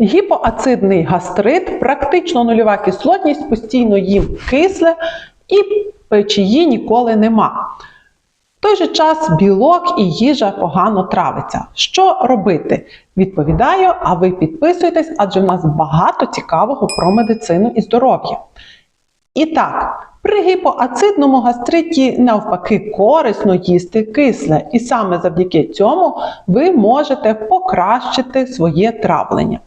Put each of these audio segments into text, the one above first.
Гіпоацидний гастрит, практично нульова кислотність, постійно їм кисле і печії ніколи нема. В той же час білок і їжа погано травиться. Що робити? Відповідаю, а ви підписуйтесь, адже в нас багато цікавого про медицину і здоров'я. І так, при гіпоацидному гастриті навпаки корисно їсти кисле, і саме завдяки цьому ви можете покращити своє травлення.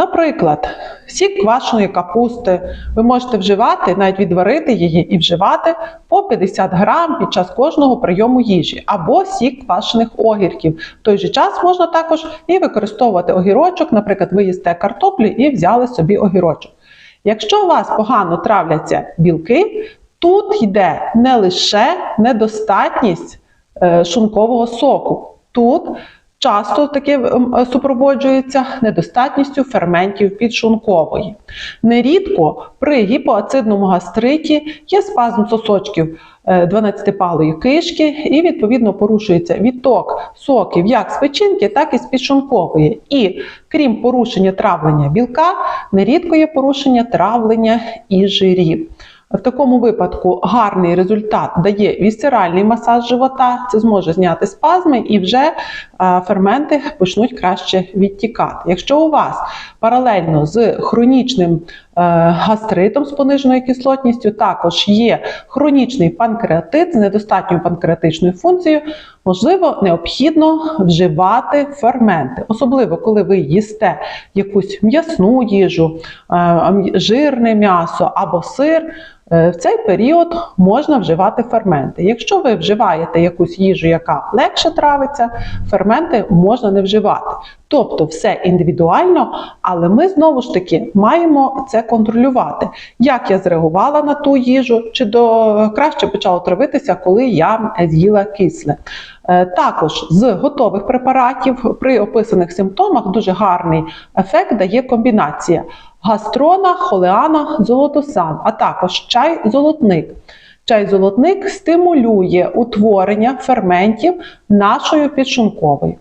Наприклад, сік квашеної капусти ви можете вживати, навіть відварити її і вживати по 50 грам під час кожного прийому їжі, або сік квашених огірків. В той же час можна також і використовувати огірочок, наприклад, ви їсте картоплю і взяли собі огірочок. Якщо у вас погано травляться білки, тут йде не лише недостатність е, шлункового соку. Тут часто таке ем, супроводжується недостатністю ферментів підшлункової. Нерідко при гіпоацидному гастриті є спазм сосочків 12-палої кишки і відповідно порушується відток соків як з печінки, так і з підшлункової. І крім порушення травлення білка, нерідко є порушення травлення і жирів. В такому випадку гарний результат дає вісцеральний масаж живота, це зможе зняти спазми і вже ферменти почнуть краще відтікати. Якщо у вас паралельно з хронічним е, гастритом з пониженою кислотністю, також є хронічний панкреатит з недостатньою панкреатичною функцією, можливо, необхідно вживати ферменти, особливо коли ви їсте якусь м'ясну їжу, жирне м'ясо або сир. Е, В цей період можна вживати ферменти. Якщо ви вживаєте якусь їжу, яка легше травиться, ферменти можна не вживати. Тобто все індивідуально, але ми знову ж таки маємо це контролювати. Як я зреагувала на ту їжу, чи до краще почало травитися, коли я з'їла кисле. Е, Також з готових препаратів при описаних симптомах дуже гарний ефект дає комбінація гастрона, холеана, золотосан, а також чай-золотник. Чай-золотник стимулює утворення ферментів нашої підшлункової.